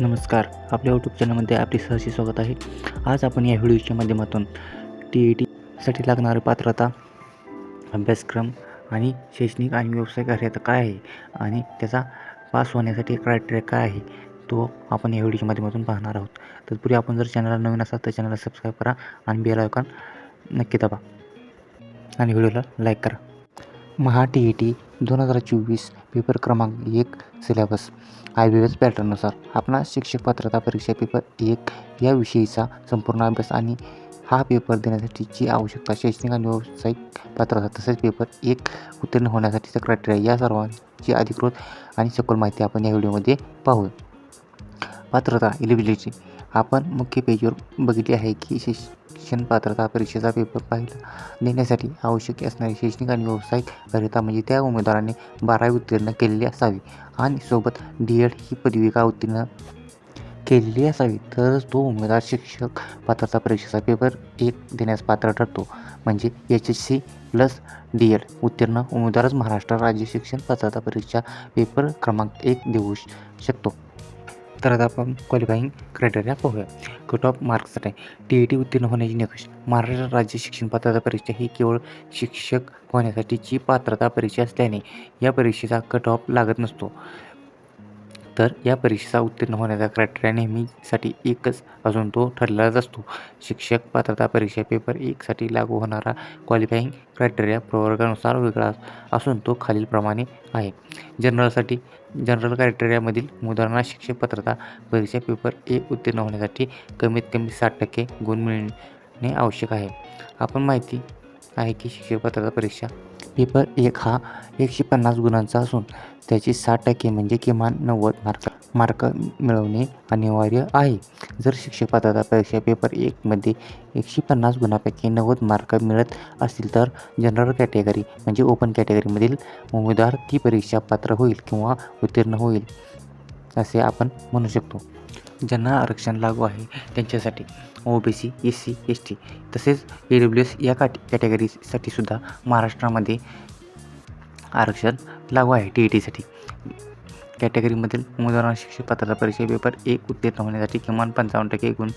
नमस्कार. आपल्या यूट्यूब चॅनलमध्ये आपले सहर्ष स्वागत आहे. आज आपण या व्हिडिओच्या माध्यमातून टी ई टीसाठी लागणारी पात्रता अभ्यासक्रम आणि शैक्षणिक आणि व्यावसायिक अर्हता काय आहे आणि त्याचा पास होण्यासाठी क्रायटेरिया काय आहे तो आपण या व्हिडिओच्या माध्यमातून पाहणार आहोत. तत्पूर्वी आपण जर चॅनलला नवीन असाल तर चॅनलला सबस्क्राईब करा आणि बेल आयकॉन नक्की दाबा. आणि व्हिडिओला लाईक करा. महा टी ई टी दोन हजार चोवीस पेपर क्रमांक एक सिलेबस आय बी एस पॅटर्ननुसार आपणास शिक्षक पात्रता परीक्षा पेपर एक या विषयीचा संपूर्ण अभ्यास आणि हा पेपर देण्यासाठीची आवश्यकता शैक्षणिक आणि व्यावसायिक पात्रता तसेच पेपर एक उत्तीर्ण होण्यासाठीचा क्रायटेरिया या सर्वांची अधिकृत आणि सखोल माहिती आपण या व्हिडिओमध्ये पाहू पात्रता इलिबिलिटी आपण मुख्य पेजवर बघितले आहे की शिक्षण पात्रता परीक्षेचा पेपर पाहिला. देण्यासाठी आवश्यक असणारी शैक्षणिक आणि व्यावसायिक अर्हता म्हणजे त्या उमेदवाराने बारावी उत्तीर्ण केलेली असावी आणि सोबत डी एड ही पदविका उत्तीर्ण केलेली असावी. तरच तो उमेदवार शिक्षक पात्रता परीक्षेचा पेपर एक देण्यास पात्र ठरतो. म्हणजे H S C plus D Ed उत्तीर्ण उमेदवारच महाराष्ट्र राज्य शिक्षण पात्रता परीक्षा पेपर क्रमांक एक देऊ शकतो. तर आता आपण क्वालिफाईंग क्रायटेरिया पाहूया. कट ऑफ मार्क्ससाठी टी ई टी उत्तीर्ण होण्याची निकष. महाराष्ट्र राज्य शिक्षण पात्रता परीक्षा ही केवळ शिक्षक होण्यासाठीची पात्रता परीक्षा असल्याने या परीक्षेचा कट ऑफ लागत नसतो. तर या परीक्षेचा उत्तीर्ण होण्याचा क्रायटेरिया नेहमीसाठी एकच असून तो ठरलेलाच असतो. शिक्षक पात्रता परीक्षा पेपर एकसाठी लागू होणारा क्वालिफाईंग क्रायटेरिया प्रवर्गानुसार वेगळा असून तो खालीलप्रमाणे आहे. जनरलसाठी जनरल क्रायटेरियामधील उमेदवारांना शिक्षक पात्रता परीक्षा पेपर एक उत्तीर्ण होण्यासाठी कमीत कमी साठ टक्के गुण मिळणे आवश्यक आहे. आपण माहिती आहे की शिक्षक पात्रता परीक्षा पेपर एक हा एकशे पन्नास गुणांचा असून त्याची साठ टक्के म्हणजे किमान नव्वद मार्क मार्क मिळवणे अनिवार्य आहे. जर शिक्षक पात्रता परीक्षा पेपर एकमध्ये एकशे पन्नास गुणापैकी नव्वद मार्क मिळत असतील तर जनरल कॅटेगरी म्हणजे ओपन कॅटेगरीमधील उमेदवार ती परीक्षा पात्र होईल किंवा उत्तीर्ण होईल असे आपण म्हणू शकतो. ज्यांना आरक्षण लागू आहे त्यांच्यासाठी O B C S C S T तसेच ए डब्ल्यू एस या कॅट कॅटेगरीसाठी सुद्धा महाराष्ट्रामध्ये आरक्षण लागू आहे टी ई टीसाठी. कॅटेगरीमधील उमेदवारांना शिक्षक पात्रता परीक्षा पेपर एक उत्तीर्ण होण्यासाठी किमान पंचावन्न टक्के गुण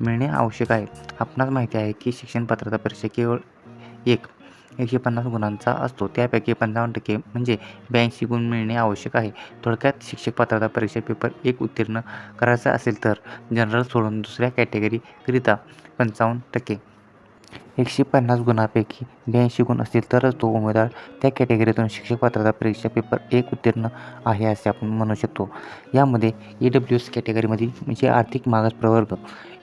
मिळणे आवश्यक आहे. आपणास माहिती आहे की शिक्षण पात्रता परीक्षा केवळ एक एकशे पन्नास गुणांचा असतो. त्यापैकी पंचावन्न टक्के म्हणजे ब्याऐंशी गुण मिळणे आवश्यक आहे. थोडक्यात शिक्षक पात्रता परीक्षा पेपर एक उत्तीर्ण करायचा असेल तर जनरल सोडून दुसऱ्या कॅटेगरीकरिता पंचावन्न टक्के. एकशे पन्नास गुणांपैकी ब्याऐंशी गुण असतील तरच तो उमेदवार त्या कॅटेगरीतून शिक्षक पात्रता परीक्षा पेपर एक उत्तीर्ण आहे असे आपण म्हणू शकतो. यामध्ये ई डब्ल्यू एस कॅटेगरीमधील म्हणजे आर्थिक मागास प्रवर्ग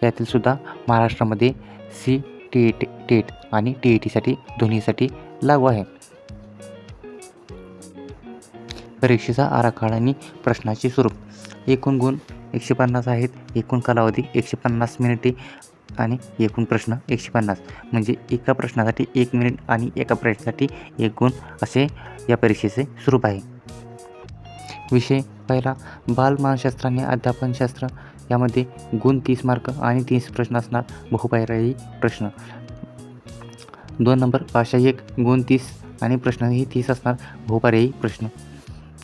यातील सुद्धा महाराष्ट्रामध्ये सी टी टी टेट आणि टी ई टीसाठी दोन्हीसाठी लागू आहे. परीक्षेचा आराखडा आणि प्रश्नाचे स्वरूप. एकूण गुण एकशे पन्नास आहेत. एकूण कालावधी एकशे पन्नास मिनिटे आणि एकूण प्रश्न एकशे पन्नास म्हणजे एका प्रश्नासाठी एक मिनिट आणि एका प्रश्नासाठी एक गुण असे या परीक्षेचे स्वरूप आहे. विषय पहिला बालमानशास्त्र आणि अध्यापनशास्त्र. यामध्ये गुण तीस मार्क आणि तीस प्रश्न असणार बहुपायराही प्रश्न. दोन नंबर भाषा एक गुण तीस आणि प्रश्नही तीस असणार बहुपर्यायी प्रश्न.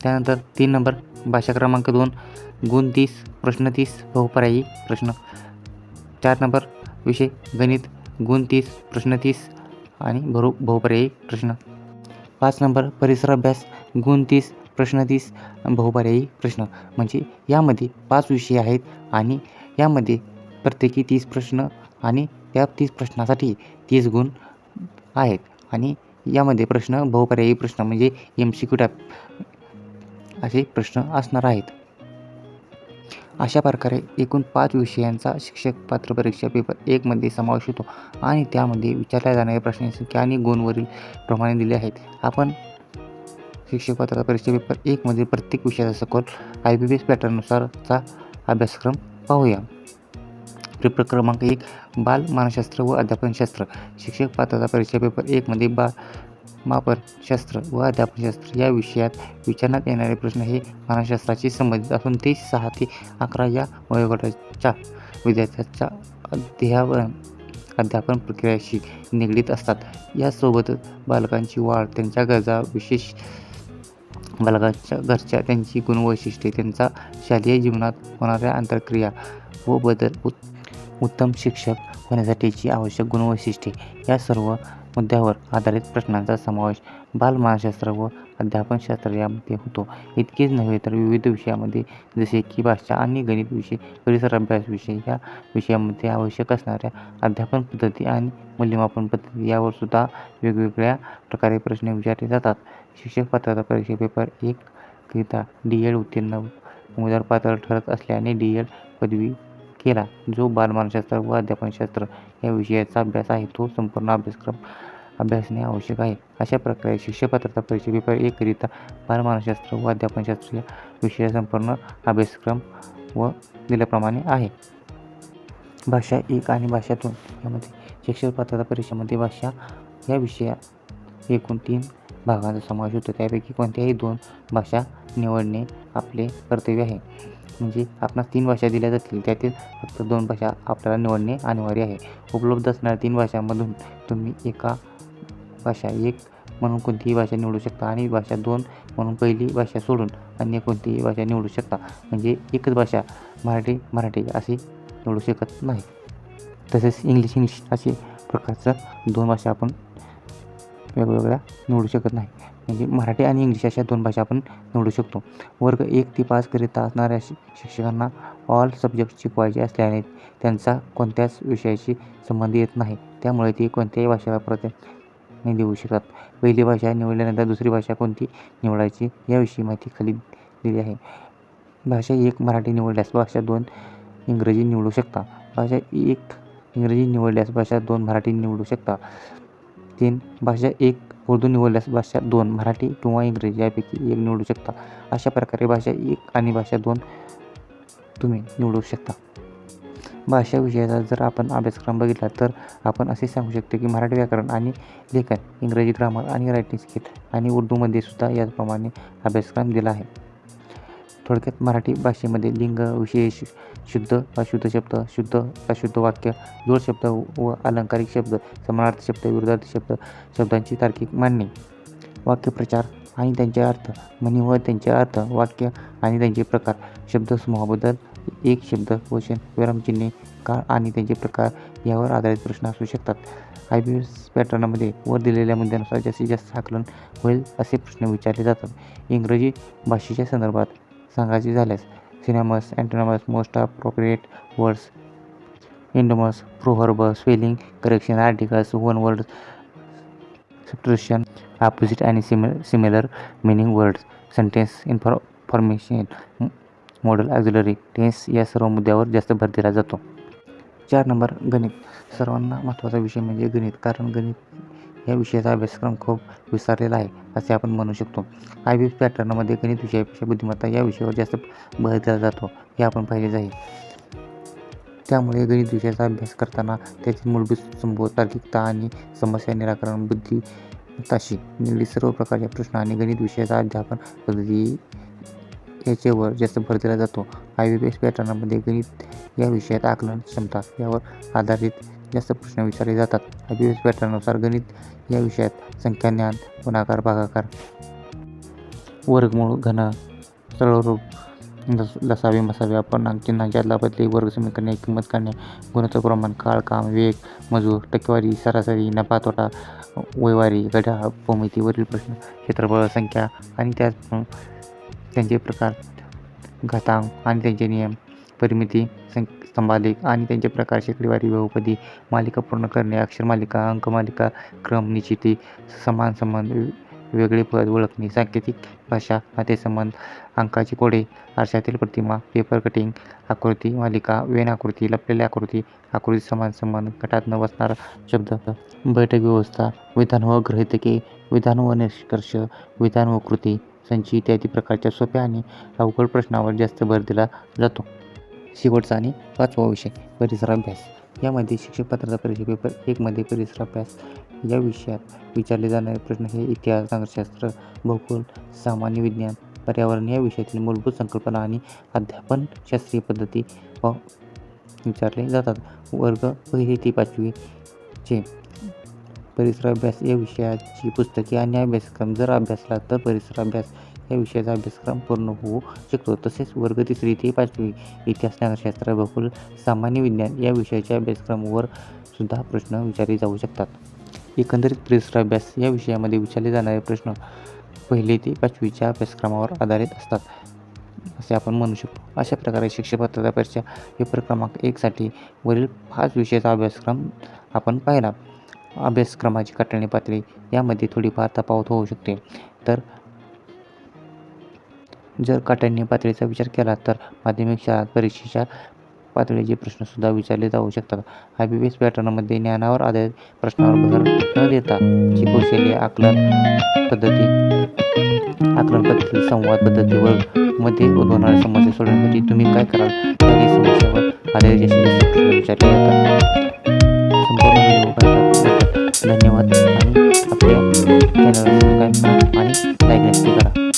त्यानंतर तीन नंबर भाषा क्रमांक दोन गुण तीस प्रश्न तीस बहुपर्यायी प्रश्न. चार नंबर विषय गणित गुण तीस प्रश्न तीस आणि भरू बहुपर्यायी प्रश्न. पाच नंबर परिसर अभ्यास गुण तीस प्रश्न तीस बहुपर्यायी प्रश्न. म्हणजे यामध्ये पाच विषय आहेत आणि यामध्ये प्रत्येकी तीस प्रश्न आणि त्या तीस प्रश्नासाठी तीस गुण आहेत. आणि यामध्ये प्रश्न बहुपर्यायी प्रश्न म्हणजे एम सी क्यू टाईप असे प्रश्न असणार आहेत. अशा प्रकारे एकूण पाच विषयांचा शिक्षक पात्र परीक्षा पेपर एकमध्ये समावेश होतो आणि त्यामध्ये विचारल्या जाणाऱ्या प्रश्नांची संख्या आणि गुणवरील प्रमाणे दिले आहेत. आपण शिक्षक पात्रता परीक्षा पेपर एकमधील प्रत्येक विषयाचा सखोल आय बी बी एस पॅटर्ननुसारचा अभ्यासक्रम पाहूया. पेपर क्रमांक एक बाल मानसशास्त्र व अध्यापनशास्त्र. शिक्षक पात्रता परीक्षा पेपर एकमध्ये बा मापनशास्त्र व अध्यापनशास्त्र या विषयात विचारण्यात येणारे प्रश्न हे मानसशास्त्राशी संबंधित असून ते सहा ते अकरा या वयोगटाच्या विद्यार्थ्यांच्या अध्यापन अध्यापन प्रक्रियेशी निगडीत असतात. यासोबतच बालकांची वाढ त्यांच्या गरजा विशेष बालकाच्या घरच्या त्यांची गुणवैशिष्ट्ये त्यांचा शालेय जीवनात होणाऱ्या आंतरक्रिया व बदल उत् उत्तम शिक्षक होण्यासाठीची आवश्यक गुणवैशिष्ट्ये. या सर्व मुद्द्यावर आधारित प्रश्नांचा समावेश बालमानसशास्त्र व अध्यापनशास्त्र यामध्ये होतो. इतकेच नव्हे तर विविध विषयामध्ये जसे की भाषा आणि गणित विषय परिसर अभ्यास विषय या विषयामध्ये आवश्यक असणाऱ्या अध्यापन पद्धती आणि मूल्यमापन पद्धती यावर सुद्धा वेगवेगळ्या प्रकारे प्रश्न विचारले जातात. शिक्षक पात्रता परीक्षा पेपर एक करिता डी एड उत्तीर्ण उमेदवार पात्र ठरत असल्याने डी एड पदवी केला. जो बालमानसशास्त्र व अध्यापनशास्त्र या विषयाचा अभ्यास आहे तो संपूर्ण अभ्यासक्रम अभ्यासणे आवश्यक आहे. अशा प्रकारे शिक्षक पात्रता परीक्षा पेपर एक करिता बालमानसशास्त्र व अध्यापनशास्त्र या विषया संपूर्ण अभ्यासक्रम व दिल्याप्रमाणे आहे. भाषा एक आणि भाषा दोन यामध्ये शिक्षक पात्रता परीक्षेमध्ये भाषा या विषयात एकूण तीन भागांचा समावेश होतो. त्यापैकी कोणत्याही दोन भाषा निवडणे आपले कर्तव्य आहे. म्हणजे आपणास तीन भाषा दिल्या जातील. त्यातील फक्त दोन भाषा आपल्याला निवडणे अनिवार्य आहे. उपलब्ध असणाऱ्या तीन भाषांमधून तुम्ही एका भाषा एक म्हणून कोणतीही भाषा निवडू शकता आणि भाषा दोन म्हणून पहिली भाषा सोडून अन्य कोणतीही भाषा निवडू शकता. म्हणजे एकच भाषा मराठी मराठी अशी निवडू शकत नाही. तसेच इंग्लिश इंग्लिश असे प्रकारचं दोन भाषा आपण वेगवेगळ्या निवडू शकत नाही. म्हणजे मराठी आणि इंग्लिश अशा दोन भाषा आपण निवडू शकतो. वर्ग एक ते पाच करिता असणाऱ्या शिक्षकांना ऑल सब्जेक्ट शिकवायचे असल्याने त्यांचा कोणत्याच विषयाशी संबंध येत नाही. त्यामुळे ते कोणत्याही भाषेला प्राधान्य देऊ शकतात पहिली भाषा निवडल्यानंतर दुसरी भाषा कोणती निवडायची याविषयी माहिती खाली दिली आहे. भाषा एक मराठी निवडल्यास भाषा दोन इंग्रजी निवडू शकता. भाषा एक इंग्रजी निवडल्यास भाषा दोन मराठी निवडू शकता. तीन भाषा एक उर्दू निवडल्यास भाषा दोन मराठी किंवा इंग्रजी यापैकी एक निवडू शकता. अशा प्रकारे भाषा एक आणि भाषा दोन तुम्ही निवडू शकता. भाषा विषयाचा जर आपण अभ्यासक्रम बघितला तर आपण असे सांगू शकतो की मराठी व्याकरण आणि लेखन इंग्रजी ग्रामर आणि रायटिंग स्किल आणि उर्दूमध्ये सुद्धा याचप्रमाणे अभ्यासक्रम दिला आहे. थोडक्यात मराठी भाषेमध्ये लिंग विशेष शुद्ध अशुद्ध शब्द शुद्ध अशुद्ध वाक्य जोड शब्द व अलंकारिक शब्द समानार्थी शब्द विरोधार्थी शब्द शब्दांची तार्किक मांडणी. वाक्यप्रचार आणि त्यांचे अर्थ म्हणी व त्यांचे अर्थ वाक्य आणि त्यांचे प्रकार शब्दसमूहाबद्दल एक शब्द वचन विरामचिन्हे काळ आणि त्यांचे प्रकार यावर आधारित प्रश्न असू शकतात. आय बी एस पॅटर्नमध्ये वर दिलेल्या मुद्द्यानुसार जास्तीत जास्त आकलन होईल असे प्रश्न विचारले जातात. इंग्रजी भाषेच्या संदर्भात सांगायचे झाल्यास. Synonyms antonyms most appropriate words idioms proverb spelling correction articles one word substitution opposite आणि सिमि similar meaning words sentence information modal auxiliary tense या सर्व मुद्द्यावर जास्त भर दिला जातो. चार नंबर गणित. सर्वांना महत्त्वाचा विषय म्हणजे गणित. कारण गणित या विषयाचा अभ्यासक्रम खूप विस्तारलेला आहे असे आपण म्हणू शकतो. आय बी पॅटर्नमध्ये गणित विषयापेक्षा बुद्धिमत्ता या विषयावर जास्त भर दिला जातो हे आपण पाहिलेच आहे. त्यामुळे गणित विषयाचा अभ्यास करताना त्यातील मूलभूत संभव तार्किकता आणि समस्या निराकरण बुद्धिमत्ताशी निगडीत सर्व प्रकारच्या प्रश्न आणि गणित विषयाचा अध्यापन पद्धती याच्यावर जास्त भर दिला जातो. आय बी एस पॅटर्नमध्ये गणित या विषयात आकलन क्षमता यावर आधारित जास्त प्रश्न विचारले जातात. आय पॅटर्ननुसार गणित या विषयात संख्या ज्ञान गुणाकार भागाकार वर्गमूळ घन सरळरूप लस लसावे मसावे अपर्णांक चिन्हांच्या अदला बदली वर्ग समीकरणे किंमत काढणे गुणोत्तर प्रमाण काळ काम वेग मजूर टक्केवारी सरासरी नफा तोटा वैवारी घड्याळ भूमितीवरील प्रश्न क्षेत्रफळ संख्या आणि त्याच त्यांचे प्रकार घातांक आणि त्यांचे नियम परिमिती सं स्तंभालेख आणि त्यांचे प्रकार शेकडेवारी बहुपदी मालिका पूर्ण करणे अक्षरमालिका अंकमालिका क्रम निश्चिती समान संबंध वेगळे पद ओळखणे सांकेतिक भाषा नातेसंबंध अंकाची कोडे आरशातील प्रतिमा पेपर कटिंग आकृती मालिका वेन आकृती लपलेली आकृती आकृती समान संबंध गटात न बसणारा शब्द बैठक व्यवस्था विधान व गृहितके विधान व निष्कर्ष विधान व कृती संच इत्यादी प्रकारच्या सोप्या आणि अवघड प्रश्नावर जास्त भर दिला जातो. शेवटचा आणि पाचवा विषय परिसराभ्यास. यामध्ये शिक्षक पात्रता परीक्षा पेपर एकमध्ये परिसराभ्यास. या विषयात विचारले जाणारे प्रश्न हे इतिहास नागरिकशास्त्र भूगोल सामान्य विज्ञान पर्यावरण या विषयातील मूलभूत संकल्पना आणि अध्यापन शास्त्रीय पद्धती व विचारले जातात. वर्ग पहिली ते पाचवीचे परिसराभ्यास या विषयाची पुस्तके आणि अभ्यासक्रम जर अभ्यासला तर परिसराभ्यास या विषयाचा अभ्यासक्रम पूर्ण होऊ शकतो. तसेच वर्ग तिसरी ते पाचवी इतिहास नगरशास्त्र भूगोल सामान्य विज्ञान या विषयाच्या अभ्यासक्रमावर सुद्धा प्रश्न विचारले जाऊ शकतात. एकंदरीत परिसर अभ्यास या विषयामध्ये विचारले जाणारे प्रश्न पहिले ते पाचवीच्या अभ्यासक्रमावर आधारित असतात. असे आपण म्हणू शकतो. अशा प्रकारे शिक्षक पात्रता परीक्षा पेपर क्रमांक एकसाठी वरील पाच विषयाचा अभ्यासक्रम आपण पाहिला. अभ्यासक्रमाची काठिण्य पातळी यामध्ये थोडीफार तफावत होऊ शकते. तर जर काठिण्य पातळीचा विचार केला तर माध्यमिक शाळा परीक्षेच्या पातळीचे प्रश्नसुद्धा विचारले जाऊ शकतात. आय बी एस पॅटर्नमध्ये ज्ञानावर आधारित प्रश्नावर भर न देता जी कौशल्य आकलन पद्धती आकलन पद्धती संवाद पद्धतीवर मध्ये उद्भवणाऱ्या समस्या सोडवण्यासाठी तुम्ही काय कराल? या समस्यावर आधारित जास्तीत प्रश्न विचारले जातात. संपूर्ण व्हिडिओ धन्यवाद आणि आपल्या चॅनलला आणि लाईक नक्की करा.